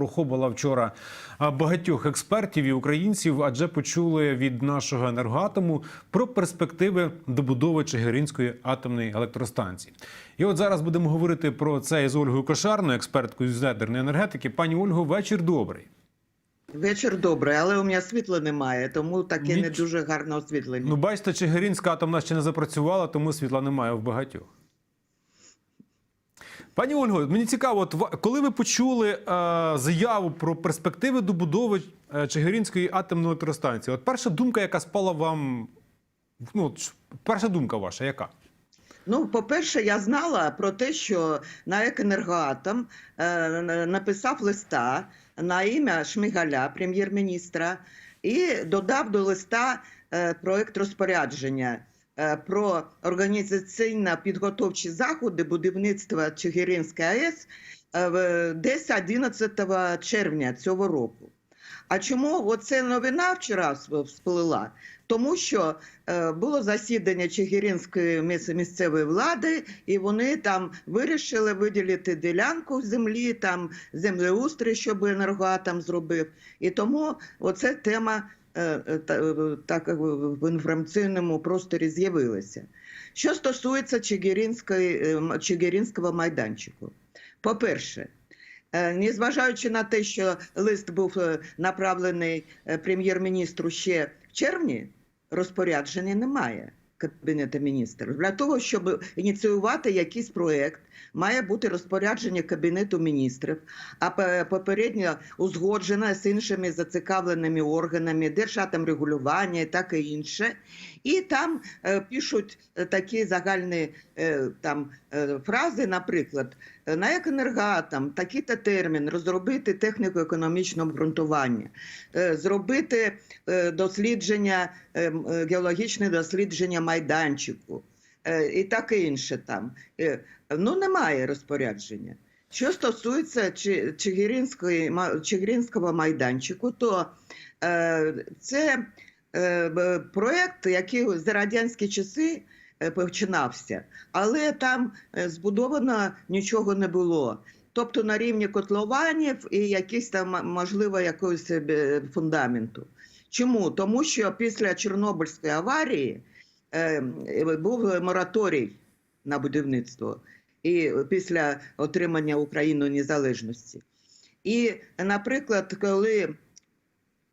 прохобала вчора багатьох експертів і українців, адже почули від нашого енергоатому про перспективи добудови Чигиринської атомної електростанції. І от зараз будемо говорити про це із Ольгою Кошарною, експерткою з ядерної енергетики. Пані Ольго, вечір добрий. Вечір добрий, але у мене світла немає, тому таке не дуже гарне освітлення. Ну, бачите, Чигиринська атомна ще не запрацювала, тому світла немає в багатьох. Пані Ольго, мені цікаво, от коли ви почули е, заяву про перспективи добудови е, Чигиринської атомної електростанції, от перша думка, яка спала вам, ну, перша думка ваша, яка? Ну, по-перше, я знала про те, що НАЕК «Енергоатом» е, написав листа на ім'я Шмигаля, прем'єр-міністра, і додав до листа е, проект розпорядження е, про організаційно-підготовчі заходи будівництва Чигиринської АЕС е, десь 11 червня цього року. А чому оце новина вчора всплила? Тому що е, було засідання Чигиринської місцевої влади, і вони там вирішили виділити ділянку землі, там землеустрій, щоб енергоатом зробив. І тому оця тема так е, в інформаційному просторі з'явилася. Що стосується е, Чигиринського майданчику, по-перше, Е, Незважаючи на те, що лист був е, направлений е, прем'єр-міністру ще в червні, розпорядження немає Кабінету міністрів. Для того, щоб ініціювати якийсь проєкт, має бути розпорядження Кабінету міністрів, а пе- попередньо узгоджене з іншими зацікавленими органами, держатомрегулювання і таке інше. І там е, пишуть е, такі загальні е, там, фрази, наприклад, на як такий-то термін розробити техніко-економічне обґрунтування, е, зробити е, дослідження, е, е, геологічне дослідження майданчику е, і таке інше там. Е, Ну, немає розпорядження. Що стосується Чигиринського майданчику, то е, це е, проект, який за радянські часи е, починався, але там е, збудовано нічого не було. Тобто на рівні котлованів і якісь там можливо якогось е, фундаменту. Чому? Тому що після Чорнобильської аварії е, був мораторій на будівництво і після отримання Україною незалежності. І, наприклад, коли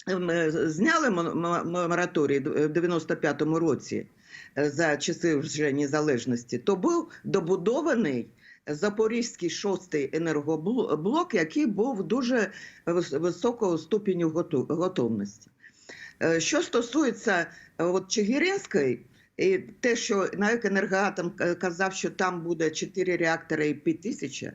ем, е, зняли мо- мо- мораторій в 95-му році е, за часи вже незалежності, то був добудований Запорізький шостий енергоблок, який був дуже вис- високого ступеню готовності. Е, Що стосується е, от Чигиринської, і те, що НАЕК «Енергоатом» казав, що там буде 4 реактори і 5000,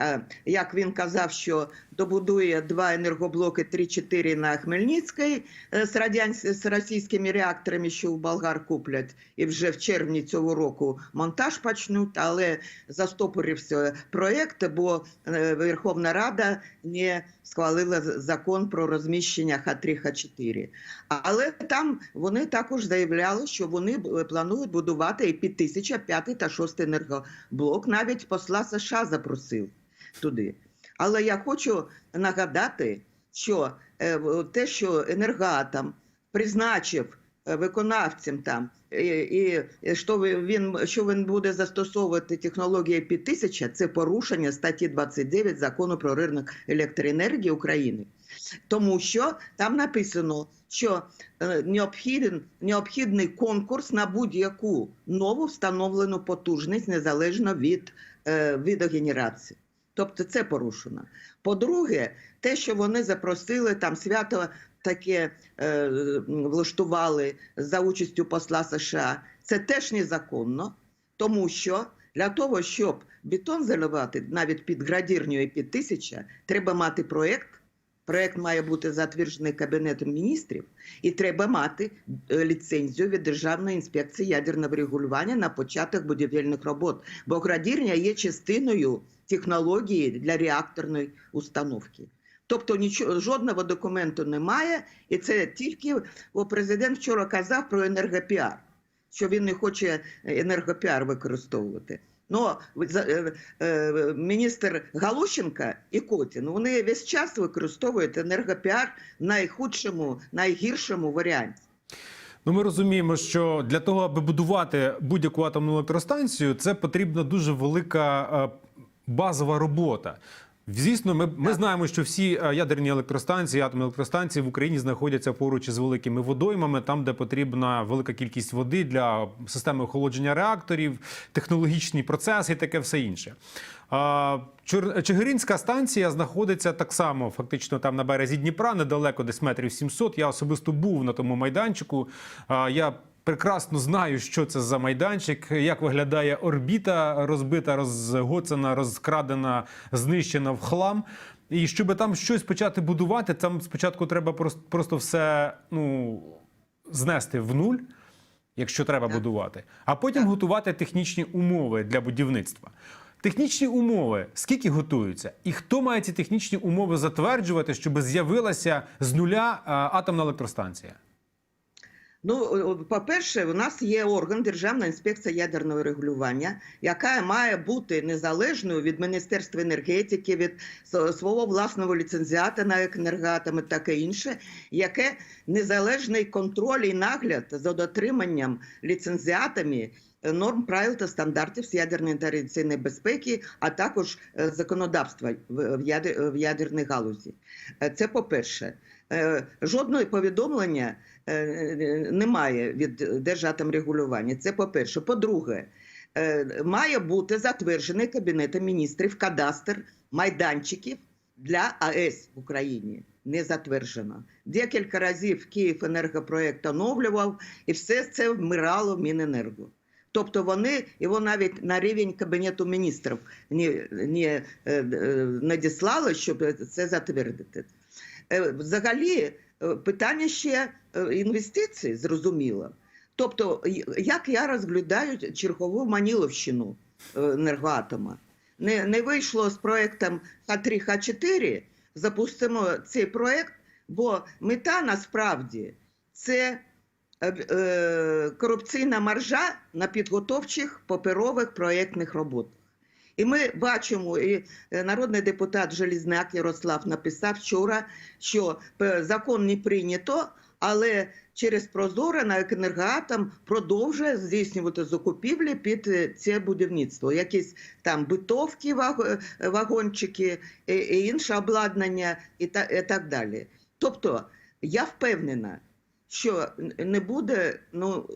е, як він казав, що добудує два енергоблоки 3-4 на Хмельницькій е, з, з російськими реакторами, що у болгар куплять, і вже в червні цього року монтаж почнуть, але застопорився проєкт, бо е, Верховна Рада не схвалила закон про розміщення Х3, Х4. Але там вони також заявляли, що вони планують будувати і під 1005 та 6 енергоблок. Навіть посла США запросив туди. Але я хочу нагадати, що е, те, що енергоатом призначив е, виконавцем там, і, що він що він буде застосовувати технології під 1000, це порушення статті 29 закону про ринок електроенергії України. Тому що там написано, що е, необхіден, необхідний конкурс на будь-яку нову встановлену потужність незалежно від е, виду генерації. Тобто це порушено. По-друге, те, що вони запросили там свято таке е, влаштували за участю посла США, це теж незаконно, тому що для того, щоб бетон заливати навіть під градірню і під тисяча, треба мати проєкт. Проєкт має бути затверджений Кабінетом міністрів, і треба мати е, ліцензію від Державної інспекції ядерного регулювання на початок будівельних робот. Бо градірня є частиною технології для реакторної установки. Тобто нічого жодного документу немає, і це тільки о, президент вчора казав про енергопіар, що він не хоче енергопіар використовувати. Ну, за- е, е, міністр Галущенка і Котін вони весь час використовують енергопіар в найхудшому, найгіршому варіанті. Ну, ми розуміємо, що для того, аби будувати будь-яку атомну електростанцію, це потрібна дуже велика е, базова робота. Звісно, ми, ми знаємо, що всі е, ядерні електростанції, атомні електростанції в Україні знаходяться поруч із великими водоймами, там, де потрібна велика кількість води для системи охолодження реакторів, технологічні процеси і таке все інше. Чигиринська станція знаходиться так само, фактично там на березі Дніпра, недалеко, десь метрів 700. Я особисто був на тому майданчику. Я прекрасно знаю, що це за майданчик, як виглядає орбіта розбита, розгоцена, розкрадена, знищена в хлам. І щоб там щось почати будувати, там спочатку треба просто, все ну, знести в нуль, якщо треба Так. будувати, а потім Так. готувати технічні умови для будівництва. Технічні умови скільки готуються, і хто має ці технічні умови затверджувати, щоб з'явилася з нуля атомна електростанція? Ну, по-перше, у нас є орган Державна інспекція ядерного регулювання, яка має бути незалежною від Міністерства енергетики, від свого власного ліцензіата на енергоатоми, таке інше, яке незалежний контроль і нагляд за дотриманням ліцензіатами е, норм правил та стандартів з ядерної та радіаційної безпеки, а також е, законодавства в в ядер- в ядерній галузі. Е, Це по-перше. Е, Жодного повідомлення е, немає від Держатомрегулювання. Це по-перше. По-друге, е, має бути затверджений Кабінетом міністрів кадастр майданчиків для АЕС в Україні. Не затверджено. Декілька разів Київ енергопроект оновлював, і все це вмирало в Міненерго. Тобто вони його навіть на рівень Кабінету міністрів не, не е, е, надіслали, щоб це затвердити. Е, Взагалі, е, питання ще е, інвестицій, зрозуміло. Тобто, як я розглядаю чергову Маніловщину енергоатома? Не, не вийшло з проектом Х3, Х4, запустимо цей проект, бо мета насправді це е, корупційна маржа на підготовчих паперових проєктних роботах. І ми бачимо, і е, народний депутат Желізняк Ярослав написав вчора, що е, закон не прийнято, але через Прозоро на енергоатом продовжує здійснювати закупівлі під е, це будівництво. Якісь там битовки, вагончики, і, інше обладнання і, так далі. Тобто я впевнена, що не буде ну,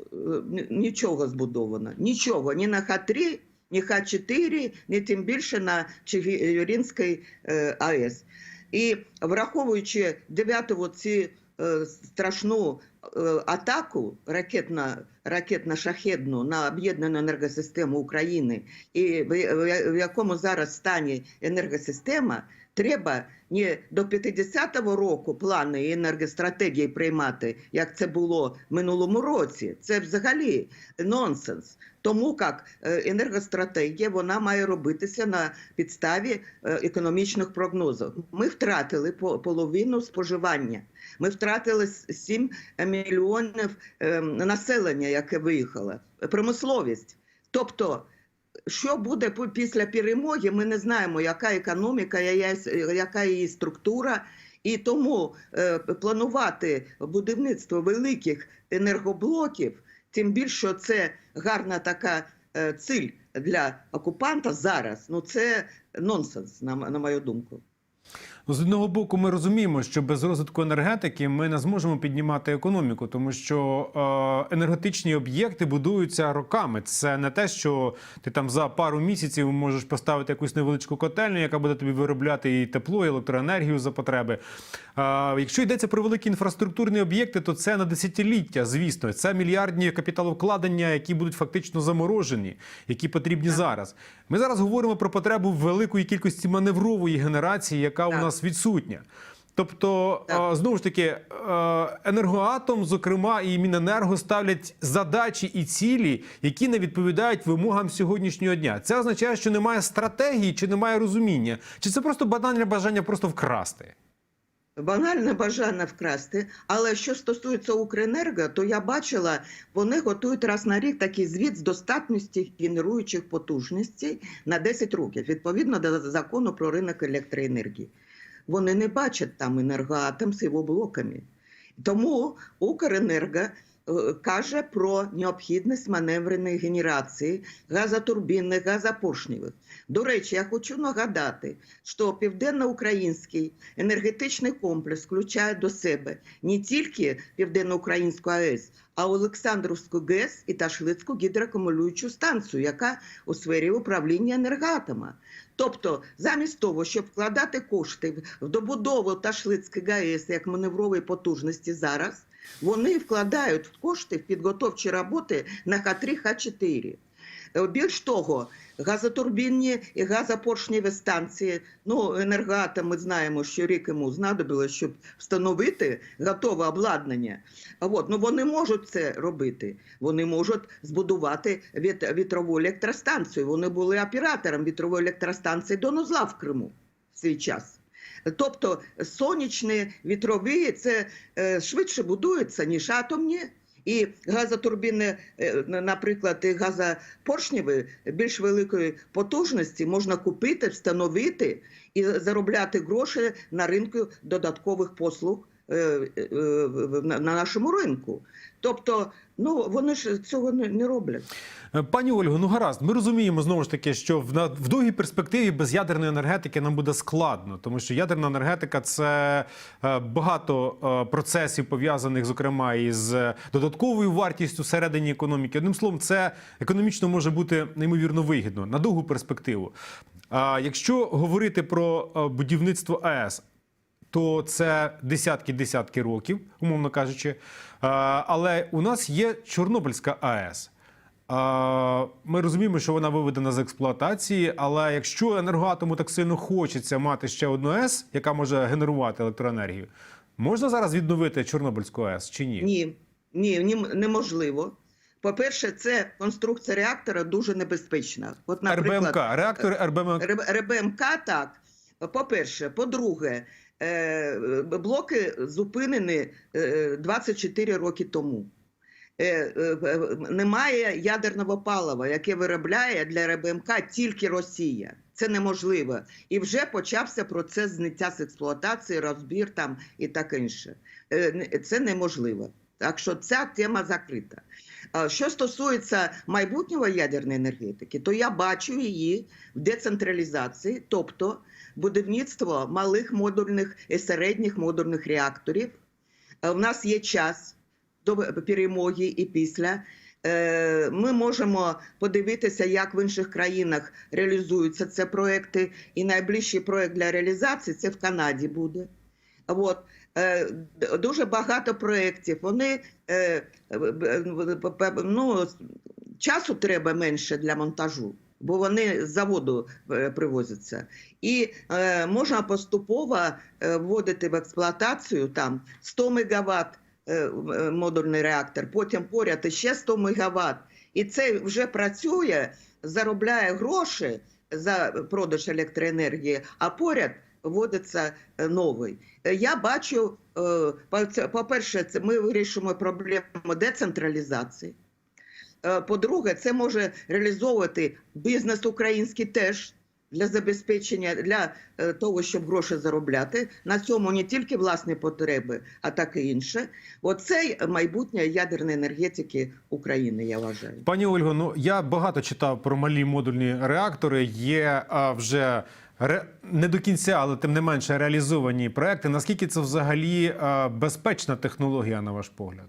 нічого збудовано. Нічого, ні на Х3, ні Х4, ні тим більше на Чигиринській е, АЕС. І враховуючи дев'яту ці е, страшну е, атаку ракетно-шахедну на об'єднану енергосистему України, і в якому зараз стані енергосистема, треба не до 50-го року плани і енергостратегії приймати, як це було минулому році. Це взагалі нонсенс. Тому як е, енергостратегія вона має робитися на підставі е, економічних прогнозів. Ми втратили по- половину споживання. Ми втратили с- 7 мільйонів е, населення, яке виїхало, промисловість. Тобто, що буде після перемоги, ми не знаємо, яка економіка, яка її структура. І тому е, планувати будівництво великих енергоблоків, тим більше це гарна така е, ціль для окупанта зараз. Ну це нонсенс, на, на мою думку. Ну, з одного боку, ми розуміємо, що без розвитку енергетики ми не зможемо піднімати економіку, тому що е, енергетичні об'єкти будуються роками. Це не те, що ти там за пару місяців можеш поставити якусь невеличку котельню, яка буде тобі виробляти і тепло, і електроенергію за потреби. Е, якщо йдеться про великі інфраструктурні об'єкти, то це на десятиліття, звісно. Це мільярдні капіталовкладення, які будуть фактично заморожені, які потрібні зараз. Ми зараз говоримо про потребу великої кількості маневрової генерації, яка у Так. Нас відсутня. Тобто, Так. знову ж таки, енергоатом, зокрема, і Міненерго ставлять задачі і цілі, які не відповідають вимогам сьогоднішнього дня. Це означає, що немає стратегії чи немає розуміння, чи це просто банальне бажання просто вкрасти. банальне бажання вкрасти. Але що стосується Укренерго, то я бачила, вони готують раз на рік такий звіт з достатності генеруючих потужностей на 10 років, відповідно до закону про ринок електроенергії. Вони не бачать там енергоатом з його блоками. Тому Укренерго е, каже про необхідність маневреної генерації газотурбінних, газопоршневих. До речі, я хочу нагадати, що південноукраїнський енергетичний комплекс включає до себе не тільки Південноукраїнську АЕС, а Олександрівську ГЕС і Ташлицьку гідроакумулюючу станцію, яка у сфері управління енергоатома. Тобто, замість того, щоб вкладати кошти в добудову Ташлицької ГАЕС як маневрової потужності зараз, вони вкладають кошти в підготовчі роботи на Х3, Х4. Е, Більш того, газотурбінні і газопоршневі станції, ну, енергоатом ми знаємо, що рік йому знадобилось, щоб встановити готове обладнання. А От, ну, вони можуть це робити. Вони можуть збудувати віт- вітрову електростанцію. Вони були оператором вітрової електростанції Донузла в Криму в свій час. Тобто сонячні вітрові це е, швидше будуються, ніж атомні. І газотурбіни, е, наприклад, і газопоршневі більш великої потужності можна купити, встановити і заробляти гроші на ринку додаткових послуг на на нашому ринку. Тобто, ну вони ж цього не, роблять. Е, Пані Ольго, ну гаразд, ми розуміємо знову ж таки, що в, на- в довгій перспективі без ядерної енергетики нам буде складно, тому що ядерна енергетика це е, багато е, процесів пов'язаних, зокрема, із е, додатковою вартістю всередині економіки. Одним словом, це економічно може бути неймовірно вигідно на довгу перспективу. А якщо говорити про е, будівництво АЕС, то це десятки-десятки років, умовно кажучи. Е, Але у нас є Чорнобильська АЕС. Ми розуміємо, що вона виведена з експлуатації, але якщо енергоатому так сильно хочеться мати ще одну АЕС, яка може генерувати електроенергію, можна зараз відновити Чорнобильську АЕС чи ні? Ні, ні, ні неможливо. По-перше, це конструкція реактора дуже небезпечна. От, РБМК, реактори РБМК. Р- РБМК так. По-перше, по-друге, е, блоки зупинені е, 24 роки тому. Е, е, е, Немає ядерного палива, яке виробляє для РБМК тільки Росія. Це неможливо. І вже почався процес зняття з експлуатації, розбір там і таке інше. Е, Це неможливо. Так що ця тема закрита. Що стосується майбутнього ядерної енергетики, то я бачу її в децентралізації, тобто будівництво малих модульних і середніх модульних реакторів. Е, У нас є час до перемоги і після. Е, Ми можемо подивитися, як в інших країнах реалізуються ці проекти. І найближчий проект для реалізації це в Канаді буде. От. Е, Дуже багато проєктів. Вони е, ну, часу треба менше для монтажу, бо вони з заводу е, привозяться. І е, можна поступово е, вводити в експлуатацію там 100 МВт е, модульний реактор, потім поряд ще 100 МВт. І це вже працює, заробляє гроші за продаж електроенергії, а поряд вводиться новий. Я бачу, по- по-перше, ми вирішуємо проблему децентралізації. Е, По-друге, це може реалізовувати бізнес український теж для забезпечення, для е, того, щоб гроші заробляти. На цьому не тільки власні потреби, а так і інше. Оце майбутнє ядерної енергетики України, я вважаю. Пані Ольго, ну я багато читав про малі модульні реактори. Є а, вже ре... не до кінця, але тим не менше реалізовані проекти. Наскільки це взагалі а, безпечна технологія, на ваш погляд?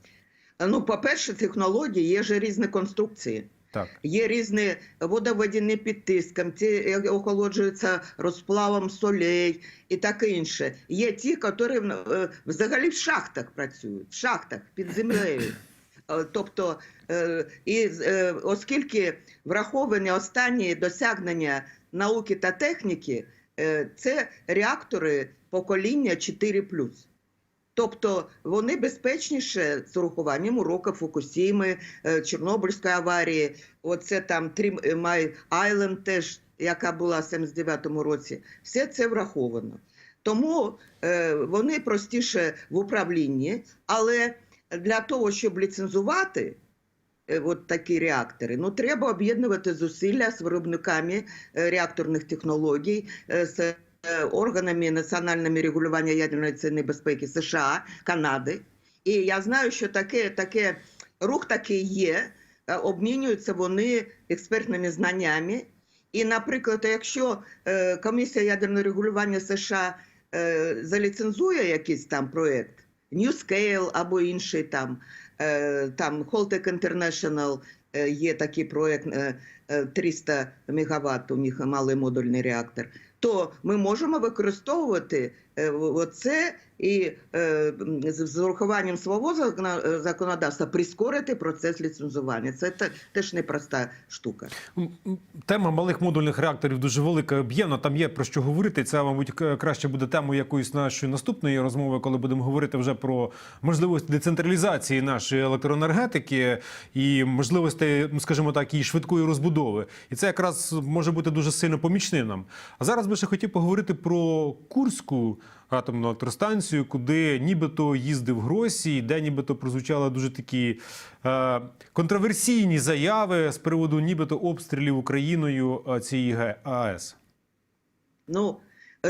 Ну, по-перше, технології є ж різні конструкції. Так. Є різні водоводяні під тиском, ті е, охолоджуються розплавом солей і таке інше. Є ті, які е, взагалі в шахтах працюють, в шахтах під землею. Е, Тобто, е, і е, оскільки враховані останні досягнення науки та техніки, е, це реактори покоління 4+. Тобто вони безпечніше з урахуванням урока Фукусіми, е, Чорнобильської аварії. Оце там Трім Май Айленд теж, яка була в 79-му році. Все це враховано. Тому е, вони простіше в управлінні, але для того, щоб ліцензувати е, от такі реактори, ну треба об'єднувати зусилля з виробниками е, реакторних технологій, е, з е, органами національного регулювання ядерної ціни безпеки США, Канади. І я знаю, що таке, таке рух такий є. е, Обмінюються вони експертними знаннями. І, наприклад, якщо е, комісія ядерного регулювання США е, заліцензує якийсь там проєкт, NewScale або інший там, е, там Holtec International е, є такий проєкт е, е, 300 МВт, у них малий модульний реактор, то ми можемо використовувати оце і е, з урахуванням свого е, законодавства прискорити процес ліцензування. Це те- теж непроста штука. Тема малих модульних реакторів дуже велика, об'ємна. Там є про що говорити. Це, мабуть, краще буде темою якоїсь нашої наступної розмови, коли будемо говорити вже про можливості децентралізації нашої електроенергетики і можливості, скажімо так, її швидкої розбудови. І це якраз може бути дуже сильно помічним нам. А зараз би ще хотів поговорити про Курську атомну електростанцію, куди нібито їздив Гросі, де нібито прозвучали дуже такі е, контроверсійні заяви з приводу нібито обстрілів Україною е, цієї АЕС. Ну,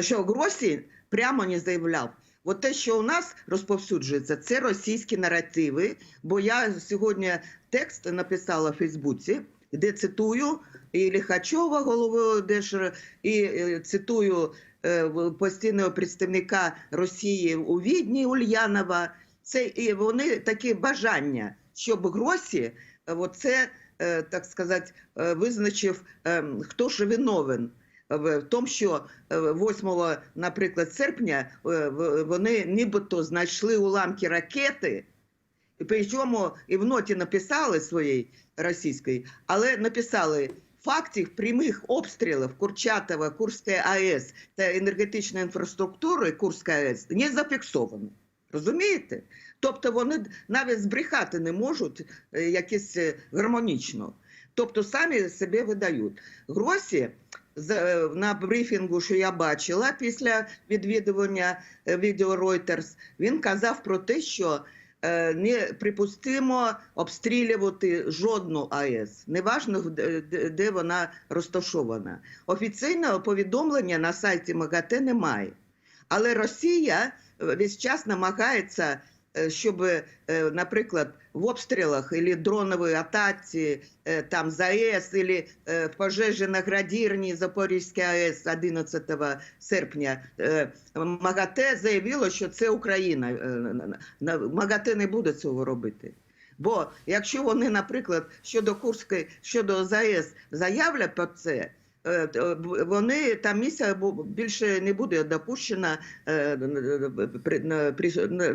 що Гросі прямо не заявляв. От те, що у нас розповсюджується, це російські наративи. Бо я сьогодні текст написала в Фейсбуці, де цитую і Ліхачова, голову Держ, і е, цитую е, постійного представника Росії у Відні Ульянова. Це і вони такі бажання, щоб Гросі е, оце, е, так сказати, е, визначив, е, хто ж виновен в тому, що е, 8, наприклад, серпня е, вони нібито знайшли уламки ракети, причому і в ноті написали своїй російської, але написали фактів прямих обстрілів Курчатова, Курської АЕС та енергетичної інфраструктури Курської АЕС не зафіксовано. Розумієте? Тобто вони навіть збрехати не можуть е, якось е, гармонічно. Тобто самі себе видають. Гросі е, на брифінгу, що я бачила після відвідування відео Reuters, він казав про те, що неприпустимо обстрілювати жодну АЕС, неважно де, вона розташована. Офіційного повідомлення на сайті МАГАТЕ немає. Але Росія е, весь час намагається, е, щоб, е, наприклад, в обстрілах або дроновій атаці е, там з АЕС, або пожежі на Градірні Запорізькій АЕС 11 серпня, МАГАТЕ заявило, що це Україна. На- на- МАГАТЕ не буде цього робити. Бо якщо вони, наприклад, щодо Курської, щодо ЗАЕС заявлять про це, вони там місія більше не буде допущена е,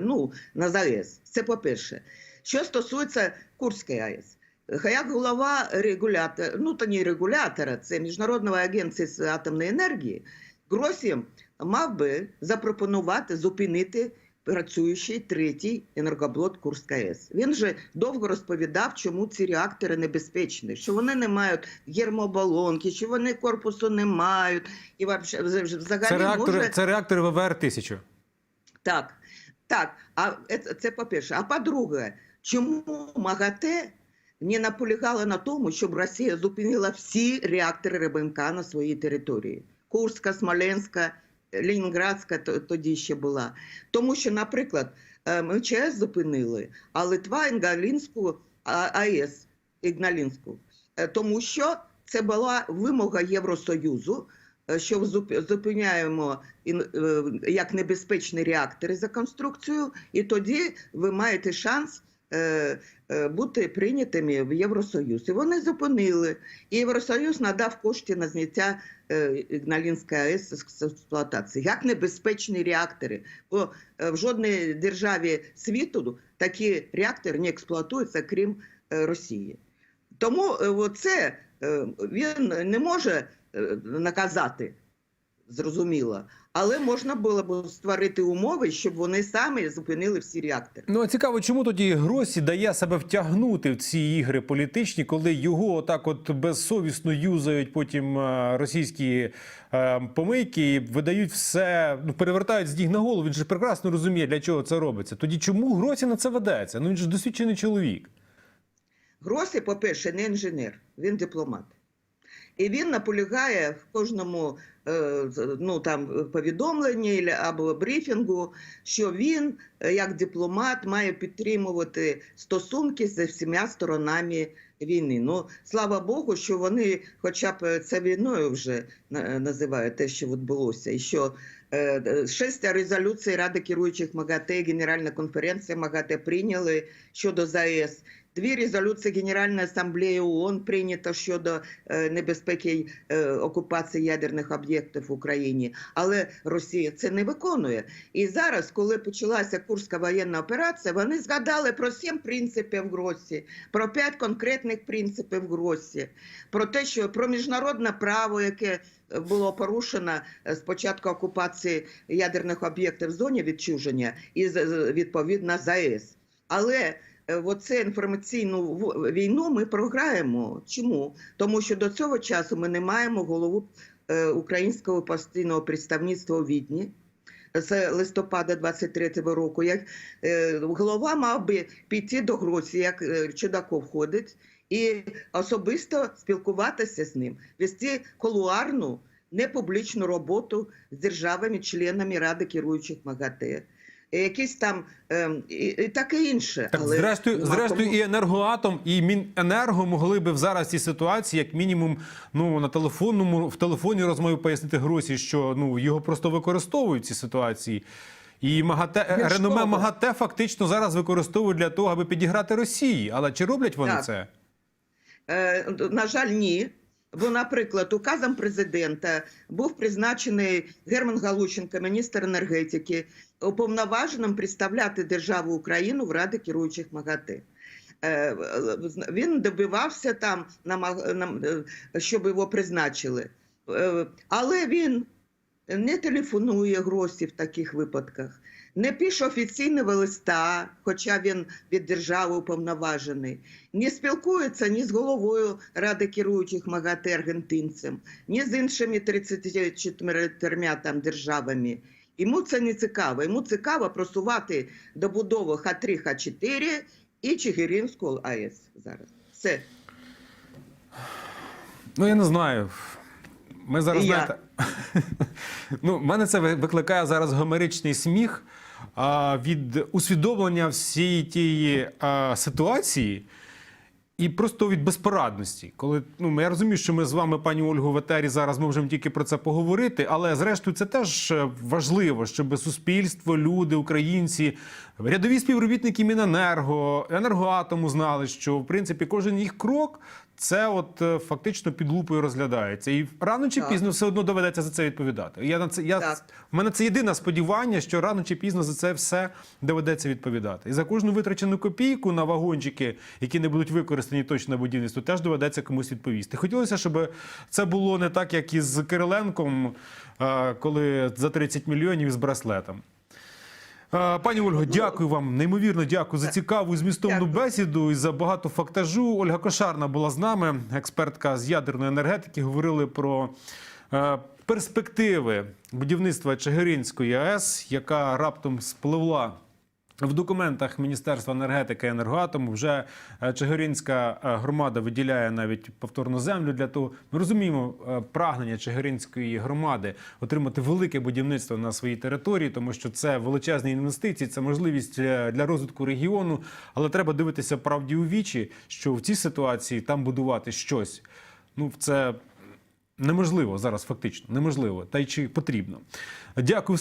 ну, на ЗАЕС. Це по-перше. Що стосується Курської АЕС, як голова регулятора, ну то не регулятора, це Міжнародної агенції з атомної енергії, Гросі мав би запропонувати зупинити працюючий третій енергоблок Курська АЕС. Він же довго розповідав, чому ці реактори небезпечні, що вони не мають гермобалонки, що вони корпусу не мають. І взагалі Це реактори, може... це реактори ВВР 1000 Так, так. А це, це по-перше. А по-друге, чому МАГАТЕ не наполягала на тому, щоб Росія зупинила всі реактори РБМК на своїй території? Курська, Смоленська, Ленінградська то- тоді ще була. Тому що, наприклад, е, МЧС зупинили, а Литва Інгалінську АЕС Ігналінську. Е, Тому що це була вимога Євросоюзу, е, що зуп- зупиняємо як небезпечні реактори за конструкцією, і тоді ви маєте шанс бути прийнятими в Євросоюз. І вони зупинили. І Євросоюз надав кошти на зняття е, Ігналінської АЕС з експлуатації. Як небезпечні реактори. Бо е, в жодній державі світу такі реактори не експлуатуються, крім е, Росії. Тому це він не може наказати зрозуміло. Але можна було б створити умови, щоб вони самі зупинили всі реактори. Ну а цікаво, чому тоді Гросі дає себе втягнути в ці ігри політичні, коли його отак от безсовісно юзають потім е, російські е, помийки і видають все, ну перевертають з ніг на голову. Він же прекрасно розуміє, для чого це робиться. Тоді чому Гросі на це ведеться? Ну він же досвідчений чоловік. Гросі, по-перше, не інженер, він дипломат. І він наполягає в кожному ну, там, повідомленні ілля- або брифінгу, що він, е, як дипломат, має підтримувати стосунки з всіма сторонами війни. Ну, слава Богу, що вони хоча б це війною вже називають те, що відбулося. І що е, е, резолюцій Ради керуючих МАГАТЕ, Генеральна конференція МАГАТЕ прийняли щодо ЗАЕС. Дві резолюції Генеральної асамблеї ООН прийнято щодо е, небезпеки е, окупації ядерних об'єктів в Україні, але Росія це не виконує. І зараз, коли почалася Курська воєнна операція, вони згадали про сім принципів Гросі, про п'ять конкретних принципів Гросі, про те, що про міжнародне право, яке е, було порушено з початку окупації ядерних об'єктів в зоні відчуження, і відповідно ЗАЕС. Але е, оце інформаційну війну ми програємо. Чому? Тому що до цього часу ми не маємо голову е, українського постійного представництва у Відні. З листопада 23-го року, як е, голова мав би піти до Гросі, як е, Чудаков ходить, і особисто спілкуватися з ним, вести колуарну, непублічну роботу з державами-членами Ради керуючих МАГАТЕ. І Якісь там ем, і, і таке інше. Так, але зрештою, нема зрештою, кому. і енергоатом, і Міненерго могли би в зараз цій ситуації, як мінімум, ну на телефонному в телефонній розмові пояснити Гросі, що ну його просто використовують в цій ситуації. І МАГАТЕ реноме. МАГАТЕ фактично зараз використовують для того, аби підіграти Росії. Але чи роблять вони Так. це? Е, на жаль, ні. Бо, наприклад, указом президента був призначений Герман Галущенко, міністр енергетики, уповноваженим представляти державу Україну в Раді керуючих МАГАТЕ. Він добивався там, е, щоб його призначили. Е, Але він не телефонує Гросі в таких випадках, не пише офіційного листа, хоча він від держави уповноважений, не спілкується ні з головою Ради керуючих МАГАТЕ аргентинцем, ні з іншими 34 там державами. Йому це не цікаво. Йому цікаво просувати добудову Х3, Х4 і Чигиринську АЕС зараз. Все. Ну я не знаю. Ми зараз знаєте. ну, в мене це викликає зараз гомеричний сміх а, від усвідомлення всієї тієї а, ситуації. І просто від безпорадності, коли ну я розумію, що ми з вами, пані Ольго, в етері зараз можемо тільки про це поговорити, але зрештою це теж е, важливо, щоб суспільство, люди, українці, рядові співробітники Міненерго, енергоатому знали, що в принципі кожен їх крок це от е, фактично під лупою розглядається, і рано чи Так. пізно все одно доведеться за це відповідати. Я на це я Так. в мене це єдине сподівання, що рано чи пізно за це все доведеться відповідати. І за кожну витрачену копійку на вагончики, які не будуть використані точно на будівництво, теж доведеться комусь відповісти. Хотілося, щоб це було не так, як із Кириленком, коли за 30 мільйонів з браслетом. Е, Пані Ольго, дякую вам. Неймовірно дякую за цікаву і змістовну Дякую. бесіду і за багато фактажу. Ольга Кошарна була з нами, експертка з ядерної енергетики. Говорили про е, перспективи будівництва Чигиринської АЕС, яка раптом спливла. В документах Міністерства енергетики і енергоатому вже е, Чигиринська е, громада виділяє навіть повторну землю для того. Ми розуміємо е, прагнення Чигиринської громади отримати велике будівництво на своїй території, тому що це величезні інвестиції, це можливість для розвитку регіону. Але треба дивитися правді у вічі, що в цій ситуації там будувати щось. Ну, це неможливо зараз, фактично неможливо. Та й чи потрібно. Дякую.